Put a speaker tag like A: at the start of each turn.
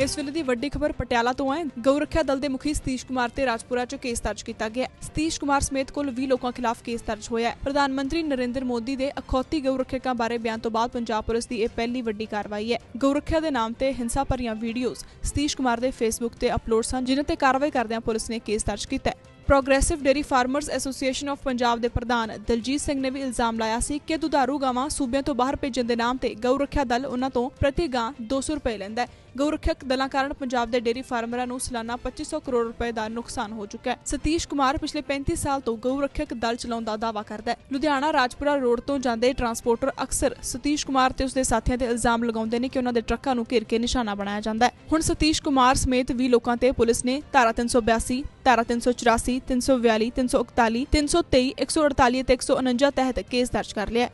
A: ਇਸ ਵੇਲੇ ਦੀ ਵੱਡੀ ਖਬਰ ਪਟਿਆਲਾ ਤੋਂ ਹੈ ਗਊ ਰੱਖਿਆ ਦਲ ਦੇ ਮੁਖੀ ਸਤੀਸ਼ ਕੁਮਾਰ ਤੇ ਰਾਜਪੁਰਾ 'ਚ ਕੇਸ ਦਰਜ ਕੀਤਾ ਗਿਆ। ਸਤੀਸ਼ ਕੁਮਾਰ ਸਮੇਤ ਕੁੱਲ 20 ਲੋਕਾਂ ਖਿਲਾਫ ਕੇਸ ਦਰਜ ਹੋਇਆ ਹੈ। ਪ੍ਰਧਾਨ ਮੰਤਰੀ ਨਰਿੰਦਰ ਮੋਦੀ ਦੇ ਅਖੌਤੀ ਗਊ ਰੱਖਿਅਕਾਂ ਬਾਰੇ ਬਿਆਨ ਤੋਂ ਬਾਅਦ ਪੰਜਾਬ ਪੁਲਿਸ ਦੀ ਇਹ ਪਹਿਲੀ ਵੱਡੀ ਕਾਰਵਾਈ ਹੈ। ਗਊ ਰੱਖਿਆ ਦੇ ਨਾਮ ਤੇ ਹਿੰਸਾ ਭਰੀਆਂ ਵੀਡੀਓਜ਼ ਸਤੀਸ਼ ਕੁਮਾਰ ਦੇ ਫੇਸਬੁੱਕ ਤੇ ਅਪਲੋਡ ਸਨ, ਜਿਨ੍ਹਾਂ ਤੇ ਕਾਰਵਾਈ ਕਰਦਿਆਂ ਪੁਲਿਸ ਨੇ ਕੇਸ ਦਰਜ ਕੀਤਾ ਹੈ। Progressive dairy farmers association of Punjab ਦੇ ਪ੍ਰਧਾਨ ਦਲਜੀਤ ਸਿੰਘ ਨੇ ਵੀ ਇਲਜ਼ਾਮ ਲਾਇਆ ਸੀ ਕਿ ਦੁਧਾਰੂ ਗਾਵਾਂ ਸੂਬਿਆਂ ਤੋਂ ਬਾਹਰ ਭੇਜਣ ਦੇ ਨਾਮ ਤੇ ਗਊ ਰੱਖਿਆ ਦਲ ਉਹਨਾਂ ਤੋਂ ਪ੍ਰਤੀ ਗਾਂ 200 ਰੁਪਏ ਲੈਂਦਾ ਹੈ। ਗਊ ਰੱਖਿਅਕ ਦਲਾਂ ਕਾਰਨ ਪੰਜਾਬ ਦੇ ਡੇਰੀ ਫਾਰਮਰਾਂ ਨੂੰ ਸਾਲਾਨਾ 2500 ਕਰੋੜ ਰੁਪਏ ਦਾ ਨੁਕਸਾਨ ਹੋ ਚੁੱਕਾ ਹੈ। ਸਤੀਸ਼ ਕੁਮਾਰ ਪਿਛਲੇ 35 ਸਾਲ ਤੋਂ ਗਊ ਰੱਖਿਅਕ ਦਲ ਚਲਾਉਣ ਦਾ ਦਾਅਵਾ ਕਰਦਾ ਹੈ। ਲੁਧਿਆਣਾ ਰਾਜਪੁਰਾ ਰੋਡ ਤੋਂ ਜਾਂਦੇ ਟਰਾਂਸਪੋਰਟਰ ਅਕਸਰ ਸਤੀਸ਼ ਕੁਮਾਰ ਤੇ ਉਸਦੇ ਸਾਥੀਆਂ ਤੇ ਇਲਜ਼ਾਮ ਲਗਾਉਂਦੇ ਨੇ ਕਿ ਉਹਨਾਂ ਦੇ ਟਰੱਕਾਂ ਨੂੰ ਘੇਰ ਕੇ ਨਿਸ਼ਾਨਾ ਬਣਾਇਆ ਜਾਂਦਾ ਹੈ। ਹੁਣ ਸਤੀਸ਼ ਕੁਮਾਰ ਸਮੇਤ 20 ਲੋਕਾਂ ਤੇ ਪੁਲਿਸ ਨੇ ਧਾਰਾ 382 ਧਾਰਾ 384 342 341 323 148 ਅਤੇ 149 ਤਹਿਤ ਕੇਸ ਦਰਜ ਕਰ ਲਿਆ